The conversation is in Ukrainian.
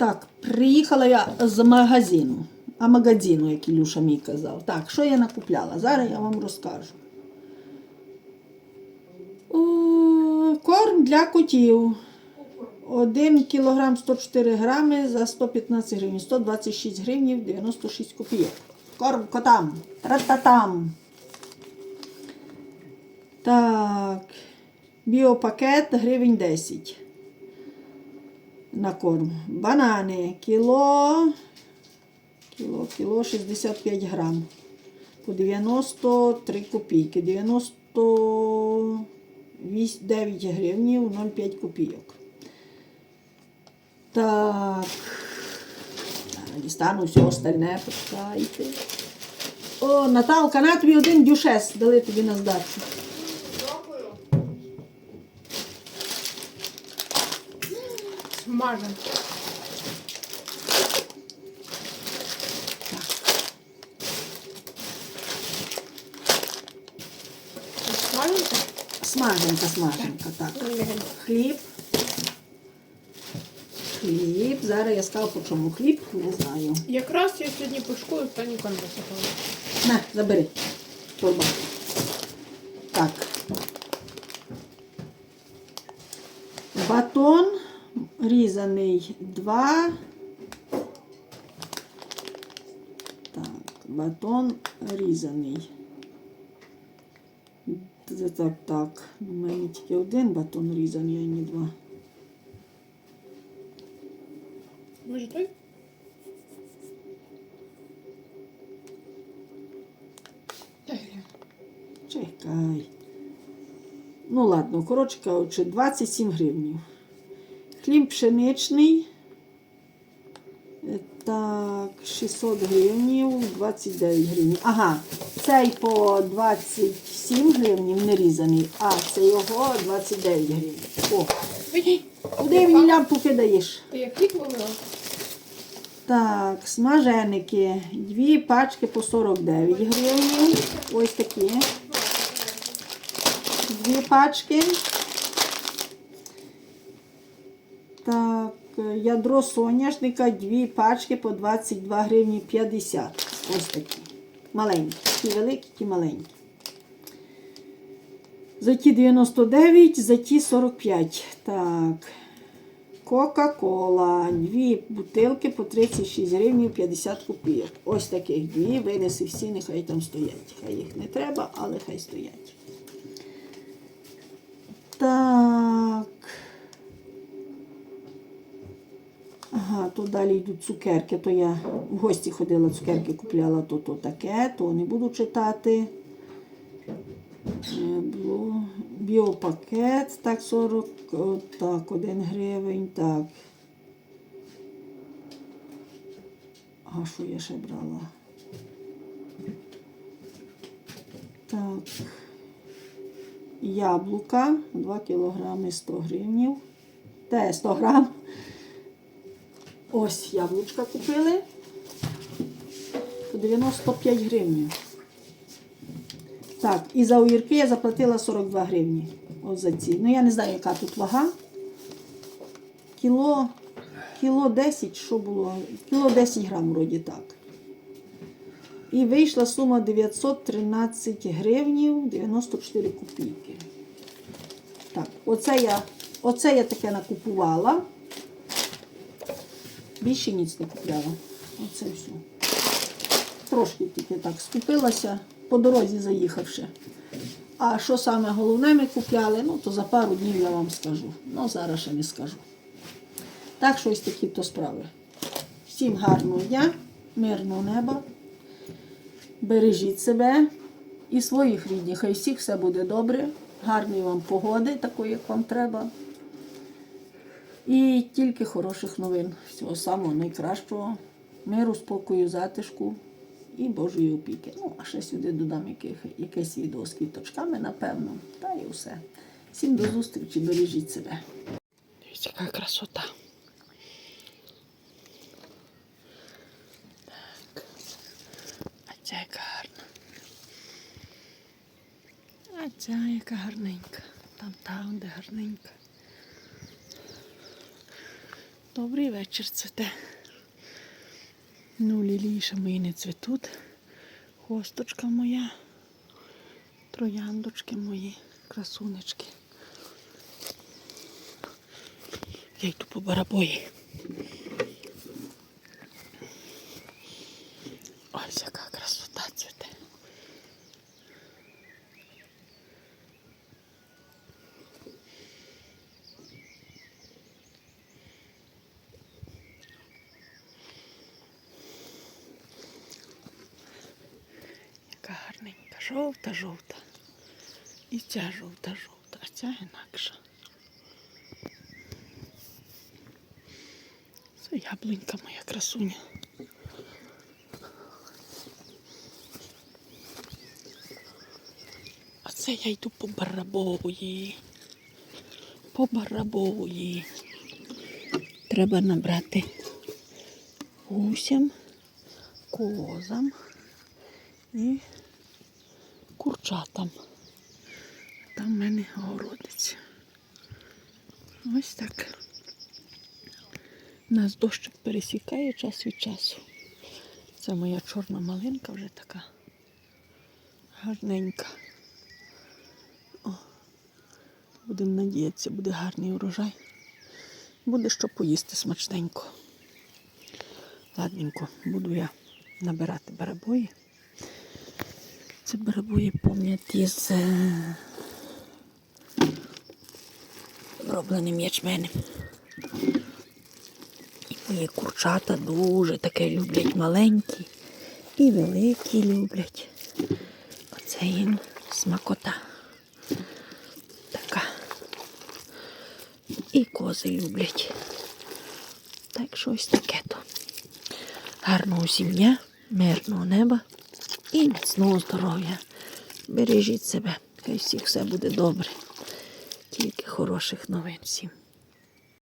Так, приїхала я з магазину. А магазину, як Ілюша мій казав. Так, що я накупляла? Зараз я вам розкажу. О, корм для котів. 1 кг 104 грами за 115 гривень. 126 гривень 96 копійок. Корм котам. Тра-та-там. Так. Біопакет гривень 10 на корм. Банани кіло, кіло, кіло 65 грам. По 93 копійки. 99 гривнів 0,5 копійок. Так. Дістану все остальне, почекайте. О, Наталка, на тобі один дюшес дали тобі на здачу. Смажен. Смаженка? Смаженка, смаженка, так. Хліб. Хліб. Зараз я скажу, по чому хліб, не знаю. Якраз я сьогодні пошкою в Тані конвертувала. На, забери. Торба. Так. Батон різаний 2. Так, батон різаний. Так, так, так. У мене тільки один батон різаний, а не два. Може той? Чекай. Ну ладно, коротше кажучи, 27 гривнів. Пшеничний. Так, 600 гривнів, 29 гривень. Ага, цей по 27 гривнів не різаний, а це його 29 гривень. О, куди мені лямпу кидаєш? Ти як хліб? Так, смаженики. Дві пачки по 49 гривень. Ось такі. Дві пачки. Так, ядро соняшника, дві пачки по 22 гривні 50. Ось такі. Маленькі. Ті великі, ті маленькі. За ті 99, за ті 45. Так. Кока-кола. Дві бутилки по 36 гривень 50 копійок. Ось таких дві. Винеси всі, нехай там стоять. Хай їх не треба, але хай стоять. То далі йдуть цукерки. То я в гості ходила, цукерки купляла, то то таке, то не буду читати. Е, Біопакет, так, 40, так, 1 гривень, так. А що я ще брала? Так. Яблука 2 кілограми 100 гривнів. Те 100 грам. Ось яблучка купили. По 95 гривень. Так, і за огірки я заплатила 42 гривні. Ось за ці. Ну я не знаю, яка тут вага. Кіло, кіло 10, що було? Кіло 10 грам, вроді так. І вийшла сума 913 гривнів 94 копійки. Так, оце я, оце я таке накупувала. Більше ніц не купляла. Оце все. Трошки тільки так скупилася, по дорозі заїхавши. А що саме головне ми купляли, ну то за пару днів я вам скажу. Ну, зараз ще не скажу. Так що ось такі то справи. Всім гарного дня, мирного неба. Бережіть себе і своїх рідних. Хай всіх все буде добре. Гарної вам погоди, такої, як вам треба. І тільки хороших новин. Всього самого найкращого. Миру, спокою, затишку і Божої опіки. Ну, а ще сюди додам яких, якесь відео з квіточками, напевно. Та і все. Всім до зустрічі, бережіть себе. Дивіться, яка красота. Так. А ця яка гарна. А ця яка гарненька. Там там, де гарненька. Добрий вечір цвете. Ну, лілії ще мої не цвітуть. Хосточка моя. Трояндочки мої, красунечки. Я йду по барабої. Ось яка красота цвіте. Яка гарненька, жовта, жовта. І ця жовта, жовта, а ця інакша. Це яблунька моя красуня. А це я йду по барабої. По барабої. Треба набрати гусям, козам і курчатам. Там в мене городиться. Ось так. Нас дощик пересікає час від часу. Це моя чорна малинка вже така гарненька. О, будемо надіятися, буде гарний урожай. Буде що поїсти смачненько. Ладненько, буду я набирати барабої. Це барабої пом'яті з е, робленим ячменем. І мої курчата дуже таке люблять маленькі і великі люблять. Оце їм смакота. Така. І кози люблять. Так що ось таке то. Гарного усім дня, мирного неба і міцного здоров'я. Бережіть себе, хай всіх все буде добре. Тільки хороших новин всім.